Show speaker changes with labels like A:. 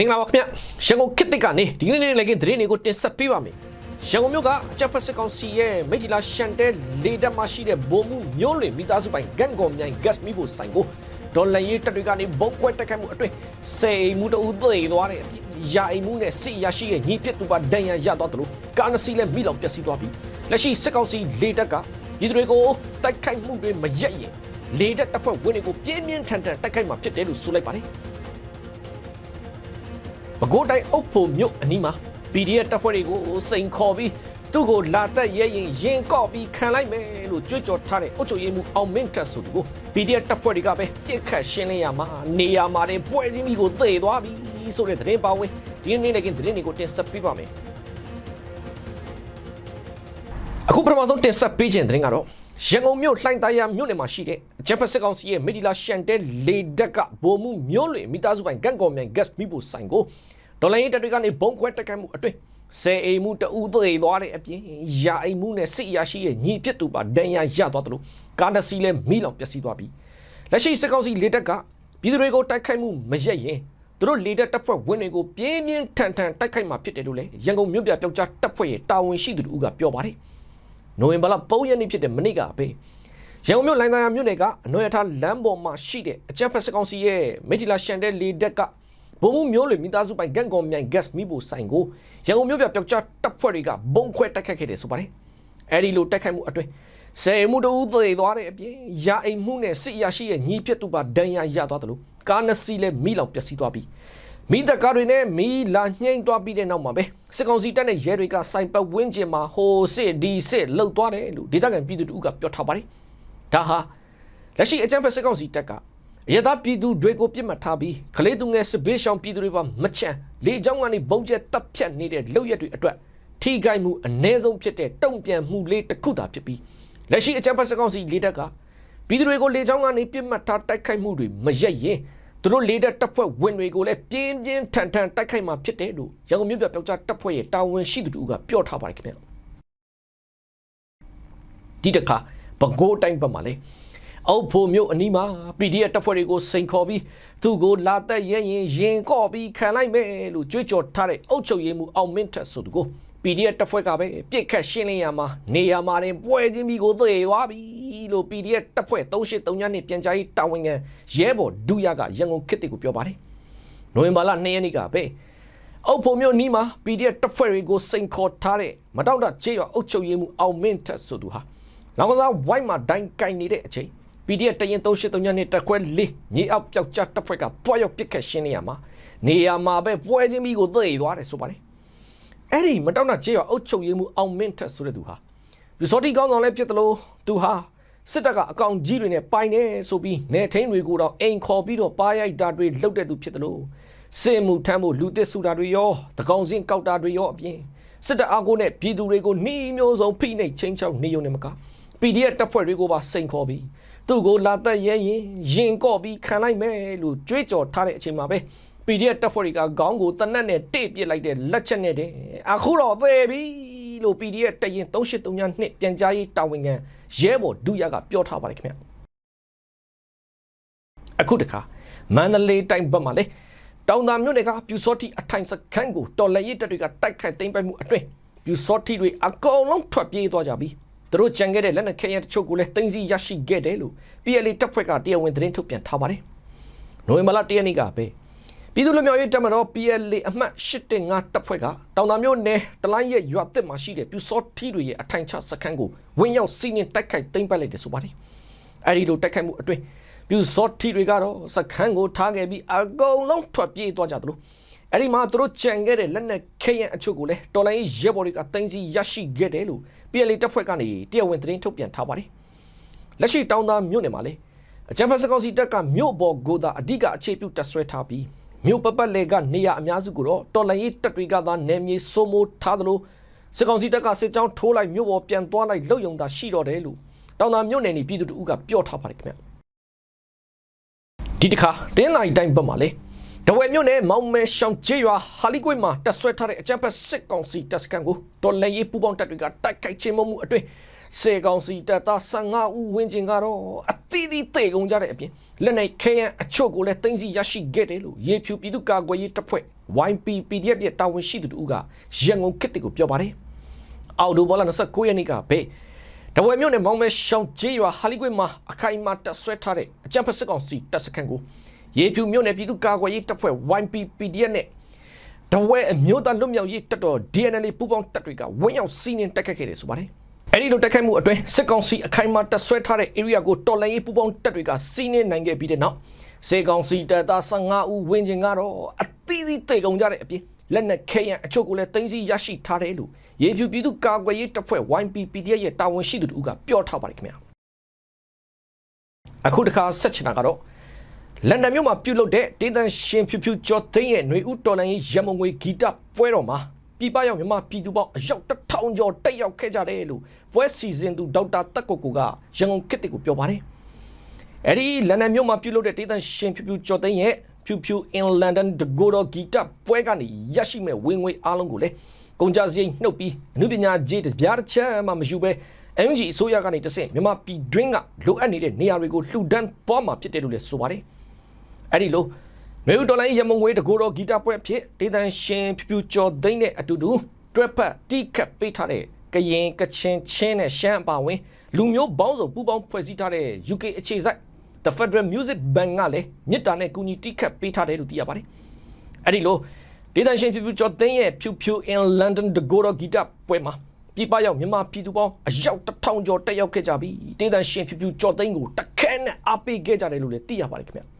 A: မင်္ဂလာပါခင်ဗျရန်ကုန်ခေတ်သစ်ကနေဒီကနေ့နေ့လည်းကင်းသတင်းတွေကိုတင်ဆက်ပေးပါမယ်ရန်ကုန်မြို့ကအကြပ်ဖက်စစ်ကောင်စီရဲ့မိတ်တီလာရှန်တဲလေတပ်မှရှိတဲ့ဘုံမှုမျိုးလွင်မိသားစုပိုင်ဂန်ကော်မြိုင် gas မီဖို့ဆိုင်ကိုဒေါ်လာရေးတပ်တွေကနေဘုံကွက်တက်ခိုက်မှုအတွင်းစေအိမ်မှုတအူသေးသွားတဲ့အပြင်ရာအိမ်မှုနဲ့စစ်ရရှိရဲ့ညီဖြစ်သူပါဒဏ်ရာရသွားတယ်လို့ကာနစီလည်းမိလောင်ပျက်စီးသွားပြီးလက်ရှိစစ်ကောင်စီလေတပ်ကပြည်သူတွေကိုတိုက်ခိုက်မှုတွေမရက်ရင်လေတပ်တပ်ဖွဲ့ဝင်တွေကိုပြင်းပြင်းထန်ထန်တိုက်ခိုက်မှာဖြစ်တယ်လို့ဆိုလိုက်ပါတယ် ပဲခူးတိုင်းအုပ်ဖို့မြို့အနီးမှာ PDF တပ်ဖွဲ့တွေကိုစိန်ခေါ်ပြီးသူ့ကိုလာတက်ရဲရင်ရင်ကော့ပြီးခံလိုက်မယ်လို့ကြွေးကြော်ထားတဲ့အုပ်ချုပ်ရေးမှူးအောင်မင်းထက်ဆိုသူကို PDF တပ်ဖွဲ့တွေကပဲပြစ်ခတ်ရှင်းလင်းရမှာနေရမှာတွေပွဲချင်းပြီးကိုသေသွားပြီဆိုတဲ့သတင်းပါဝင်ဒီနေ့နေ့ကသတင်းတွေကိုတင်ဆက်ပေးပါမယ်အခုပထမဆုံးတင်ဆက်ပေးခြင်းသတင်းကတော့ ရန်ကုန်မြို့လှိုင်းသားရမြို့နယ်မှာရှိတဲ့အဂျပန်စစ်ကောင်စီရဲ့မီဒီလာရှန်တဲလေဒက်ကဗိုလ်မှူးမျိုးလွင်မိသားစုပိုင်ဂန့်ကော်မြိုင် gas မိဖို့ဆိုင်ကိုဒေါ်လာရေးတပ်တွေကနေဘုံခွဲတက်ခိုက်မှုအတွင်းဆယ်အိမ်မှုတအူသေးသွားတဲ့အပြင်ရာအိမ်မှုနဲ့စစ်အရာရှိရဲ့ညီပြစ်သူပါဒဏ်ရာရသွားတယ်လို့ကားတစ်စီးလည်းမိလောင်ပျက်စီးသွားပြီးလက်ရှိစစ်ကောင်စီလေတက်ကပြည်သူတွေကိုတိုက်ခိုက်မှုမရက်ရင်သူတို့လေတက်တပ်ဖွဲ့ဝင်တွေကိုပြင်းပြင်းထန်ထန်တိုက်ခိုက်မှာဖြစ်တယ်လို့လည်းရန်ကုန်မြို့ပြပျောက်ကြားတပ်ဖွဲ့ရဲ့တာဝန်ရှိသူတို့ကပြောပါတယ် နိုဝင်ဘာလ3ရက်နေ့ဖြစ်တဲ့မနေ့ကပဲရန်ကုန်မြို့လိုင်းသာယာမြို့နယ်ကအနော်ရထားလမ်းပေါ်မှာရှိတဲ့အကြံဖက်စကောင်စီရဲ့မီဒီလာရှန်တဲ့လေတက်ကဘုံမှုမျိုးလွေမိသားစုပိုင်ဂန်ကောင်မြိုင် gas မိဖို့ဆိုင်ကိုရန်ကုန်မြို့ပြပျောက်ကြားတပ်ဖွဲ့တွေကဘုံခွဲတိုက်ခတ်ခဲ့တယ်ဆိုပါတယ်အဲဒီလိုတိုက်ခိုက်မှုအတွင်းဆယ်မှုတူသေသွားတဲ့အပြင်ရာအိမ်မှုနဲ့စစ်ရရှိရဲ့ညီပြတ်သူပါဒဏ်ရာရသွားတယ်လို့ကားနှစ်စီးလည်းမိလောင်ပျက်စီးသွားပြီး မိသက်ကားတွေနဲ့မီလာညှိမ့်သွားပြီးတဲ့နောက်မှာပဲစစ်ကောင်စီတပ်နဲ့ရဲတွေကစိုင်ပတ်ဝင်းကျင်မှာဟိုစစ်ဒီစစ်လှုပ်သွားတယ်လို့ဒေသခံပြည်သူတို့ကပြောထားပါတယ်။ဒါဟာလက်ရှိအကြမ်းဖက်စစ်ကောင်စီတပ်ကအရသာပြည်သူတွေကိုပြစ်မှတ်ထားပြီးကလေးသူငယ်စစ်ဘေးရှောင်ပြည်သူတွေပါမချမ်းလေကြောင်းကနေဘုံကျဲတပ်ဖြတ်နေတဲ့လုပ်ရက်တွေအတွက်ထိခိုက်မှုအ ਨੇ ဆုံးဖြစ်တဲ့တုံ့ပြန်မှုလေးတစ်ခုသာဖြစ်ပြီးလက်ရှိအကြမ်းဖက်စစ်ကောင်စီလေတပ်ကပြည်သူတွေကိုလေကြောင်းကနေပြစ်မှတ်ထားတိုက်ခိုက်မှုတွေမရက်ရင် သူတို့လေတပ်တပ်ဖွဲ့ဝင်တွေကိုလည်းပြင်းပြင်းထန်ထန်တိုက်ခိုက်မှာဖြစ်တယ်လို့ရန်ကုန်မြို့ပြပျောက်ကြားတပ်ဖွဲ့ရဲ့တာဝန်ရှိသူတို့ကပြောထားပါတယ်ခင်ဗျဒီတခါပဲခူးတိုင်းဘက်မှာလေအုပ်ဖို့မြို့အနီးမှာ PDF တပ်ဖွဲ့တွေကိုစိန်ခေါ်ပြီးသူ့ကိုလာတက်ရဲရင်ရင်ကော့ပြီးခံလိုက်မယ်လို့ကြွေးကြော်ထားတဲ့အုပ်ချုပ်ရေးမှူးအောင်မင်းထက်ဆိုသူကို PDF တပ်ဖွဲ့ကပဲပြစ်ခတ်ရှင်းလင်းရမှာနေရမှာတင်ပွဲချင်းပြီးကိုသေသွားပြီ လို့ PDF တပ်ဖွဲ့3839နဲ့ပြန်ကြားရေးတာဝန်ခံရဲဘော်ဒုရကရန်ကုန်ခေတ်တစ်ကိုပြောပါတယ်။နိုဝင်ဘာလ2ရက်နေ့ကပဲအုပ်ဖို့မြို့နီးမှာ PDF တပ်ဖွဲ့တွေကိုစိန်ခေါ်ထားတဲ့မတောင့်တကျေးရွာအုပ်ချုပ်ရေးမှူးအောင်မင်းထက်ဆိုသူဟာလောင်ကစားဝိုင်းမှာဒိုင်းကင်နေတဲ့အချိန် PDF တရင်3839နဲ့တက်ခွဲလေးညီအောက်ပြောက်ကြားတပ်ဖွဲ့ကတွားရောက်ပစ်ခတ်ရှင်းနေရမှာနေရမှာပဲပွဲချင်းပြီးကိုသေသွားတယ်ဆိုပါတယ်။အဲ့ဒီမတောက်နာကျေးရွာအုပ်ချုပ်ရေးမှုအောင်မင်းထက်ဆိုတဲ့သူဟာရီစော်တီကောင်းဆောင်လည်းဖြစ်တယ်လို့သူဟာ စစ်တပ်ကအကောင်ကြီးတွေနဲ့ပိုင်နေဆိုပြီးနေထင်းတွေကိုတော့အိမ်ခေါ်ပြီးတော့ပါရိုက်တာတွေလှုပ်တဲ့သူဖြစ်တယ်လို့စေမှုထမ်းဖို့လူတစ်ဆူတာတွေရောတကောင်စင်းကောက်တာတွေရောအပြင်စစ်တပ်အားကိုနဲ့ပြည်သူတွေကိုနှီးမျိုးစုံဖိနှိပ်ချင်းချောက်နေုံနဲ့မက PDF တပ်ဖွဲ့တွေကိုပါစိန်ခေါ်ပြီးသူ့ကိုလာသက်ရဲရင်ရင်ကော့ပြီးခံလိုက်မယ်လို့ကြွေးကြော်ထားတဲ့အချိန်မှာပဲ PDF တပ်ဖွဲ့တွေကခေါင်းကိုတနက်နဲ့တိတ်ပစ်လိုက်တဲ့လက်ချက်နဲ့တဲ့အခုတော့သေပြီ လို့ PDF တရင်3839နှစ်ပြန်ကြားရေးတာဝန်ခံရဲဘော်ဒုရကပြောထားပါတယ်ခင်ဗျအခုတခါမန္တလေးတိုင်းဘက်မှာလေတောင်သာမြို့နယ်ကပြူစောတိအထိုင်စခန်းကိုတော်လက်ရစ်တပ်တွေကတိုက်ခိုက်သိမ်းပိုက်မှုအတွင်းပြူစောတိတွေအကုန်လုံးထွက်ပြေးသွားကြပြီသူတို့ကြံခဲ့တဲ့လက်နက်ခဲယမ်းတချို့ကိုလည်းသိမ်းဆည်းရရှိခဲ့တယ်လို့ PLA တပ်ဖွဲ့ကတရားဝင်သတင်းထုတ်ပြန်ထားပါတယ်နိုဝင်ဘာလ1ရက်နေ့ကပဲ ပြည်သူ့လူမျိုးရေးတပ်မတော် PLA အမှတ်815တပ်ဖွဲ့ကတောင်သာမြို့နယ်တလိုင်းရဲ့ရွာသစ်မှာရှိတဲ့ပြူစောထီတွေရဲ့အထိုင်ချစခန်းကိုဝင်းရောက်စီးနှင်းတိုက်ခိုက်သိမ်းပိုက်လိုက်တယ်ဆိုပါတယ်။အဲဒီလိုတိုက်ခိုက်မှုအတွင်းပြူစောထီတွေကတော့စခန်းကိုထားခဲ့ပြီးအကုန်လုံးထွက်ပြေးသွားကြသလိုအဲဒီမှာသူတို့ကြံခဲ့တဲ့လက်နက်ခဲယမ်းအချို့ကိုလည်းတော်လိုင်းရဲဘော်တွေကတင်စီရရှိခဲ့တယ်လို့ PLA တပ်ဖွဲ့ကနေတရားဝင်သတင်းထုတ်ပြန်ထားပါတယ်။လက်ရှိတောင်သာမြို့နယ်မှာလေအကြံဖက်စကောင်စီတပ်ကမြို့ပေါ်ကိုသာအဓိကအခြေပြုတပ်ဆွဲထားပြီး မြို့ပပတ်လေကနေရအများစုကိုတော့တော်လန်ရေးတပ်တွေကသာနယ်မြေစိုးမိုးထားသလိုစစ်ကောင်စီတပ်ကစစ်ကြောင်းထိုးလိုက်မြို့ပေါ်ပြန်သွားလိုက်လုံယုံတာရှိတော့တယ်လို့တောင်သာမြို့နယ်နေပြည်သူတို့ကပြောထားပါတယ်ခင်ဗျဒီတစ်ခါတင်းနိုင်တိုင်းဘက်မှာလေတဝဲမြို့နယ်မောင်မဲရှောင်းကျေးရွာဟာလီကွေမှာတပ်ဆွဲထားတဲ့အကြမ်းဖက်စစ်ကောင်စီတပ်စခန်းကိုတော်လန်ရေးပူးပေါင်းတပ်တွေကတိုက်ခိုက်ခြင်းမမှုအတွင်းစေကောင်စီတပ်သား15ဦးဝန်းကျင်ကတော့အသီးသီးသေကုန်ကြတဲ့အပြင် လက်နက်ခဲယမ်းအချို့ကိုလည်းတင်စီရရှိခဲ့တယ်လို့ရေဖြူပြည်သူ့ကာကွယ်ရေးတပ်ဖွဲ့ YP PDF ရဲ့တာဝန်ရှိသူတို့ကရန်ကုန်ခေတ်ကိုပြောပါတယ်အော်တိုဘောလာ29ရက်နေ့ကဘေးတဝဲမြို့နယ်မောင်မဲရှောင်းကျေးရွာဟာလီကွေမှာအခိုင်အမာတက်ဆွဲထားတဲ့အကြံဖက်စစ်ကောင်စီတပ်စခန်းကိုရေဖြူမြို့နယ်ပြည်သူ့ကာကွယ်ရေးတပ်ဖွဲ့ YP PDF နဲ့တဝဲအမျိုးသားလွတ်မြောက်ရေးတပ်တော် DNL ပူးပေါင်းတပ်တွေကဝင်းရောက်စီးနင်းတိုက်ခတ်ခဲ့တယ်ဆိုပါတယ် အဲ့ဒီလိုတိုက်ခိုက်မှုအတွင်းစစ်ကောင်စီအခိုင်အမာတက်ဆွဲထားတဲ့ area ကိုတော်လှန်ရေးပူးပေါင်းတပ်တွေကစီးနင်းနိုင်ခဲ့ပြီးတဲ့နောက်စေကောင်စီတပ်သား15ဦးဝင်းကျင်ကတော့အသီးသီးတေကုန်ကြတဲ့အပြင်လက်နက်ခဲယံအချို့ကိုလည်းတင်းစီရရှိထားတယ်လို့ရေဖြူပြည်သူ့ကာကွယ်ရေးတပ်ဖွဲ့ YPPDF ရဲ့တာဝန်ရှိသူတို့ကပြောထားပါတယ်ခင်ဗျာအခုတစ်ခါဆက်ချင်တာကတော့လန်ဒန်မြို့မှာပြုလုပ်တဲ့ဒေသရှင်ဖြူဖြူကျော်သိန်းရဲ့ຫນွေဥတော်လိုင်းရမုံငွေဂီတပွဲတော်မှာ ပြည်ပရောက်မြန်မာပြည်သူပေါင်းအယောက်တစ်ထောင်ကျော်တက်ရောက်ခဲ့ကြတယ်လို့ပွဲစီစဉ်သူဒေါက်တာတက်ကိုကိုကရန်ကုန်ခေတ်ကိုပြောပါတယ်အဲ့ဒီလန်ဒန်မြို့မှာပြုလုပ်တဲ့ဒေသရှင်ဖြူဖြူကျော်သိန်းရဲ့ဖြူဖြူ in London တကိုတော်ဂီတပွဲကနေရရှိမဲ့ဝင်ငွေအားလုံးကိုလည်းကုန်ကြစရိတ်နှုတ်ပြီးအမှုပညာကြီးတပြားတစ်ချက်မှမယူဘဲ NUG အစိုးရကနေတဆင့်မြန်မာပြည်တွင်းကလိုအပ်နေတဲ့နေရာတွေကိုလှူဒန်းသွားမှာဖြစ်တယ်လို့လည်းဆိုပါတယ်။အဲ့ဒီလို မြို့တော်လိုင်းရမုံငွေတကိုတော်ဂီတပွဲဖြစ်ဒေသရှင်ဖြူဖြူကျော်သိန်းနဲ့အတူတူတွဲဖက်တိခတ်ပေးထားတဲ့ကရင်ကချင်ချင်းနဲ့ရှမ်းအပါဝင်လူမျိုးပေါင်းစုံပူးပေါင်းဖွဲ့စည်းထားတဲ့ UK အခြေစိုက် The Federal Music Bank ကလည်းမြစ်တာနဲ့ကူညီတိခတ်ပေးထားတယ်လို့သိရပါတယ်။အဲ့ဒီလိုဒေသရှင်ဖြူဖြူကျော်သိန်းရဲ့ဖြူဖြူ in London တကိုတော်ဂီတပွဲမှာပြည်ပရောက်မြန်မာပြည်သူပေါင်းအယောက်တစ်ထောင်ကျော်တက်ရောက်ခဲ့ကြပြီးဒေသရှင်ဖြူဖြူကျော်သိန်းကိုတခဲနဲ့အားပေးခဲ့ကြတယ်လို့လည်းသိရပါတယ်ခင်ဗျ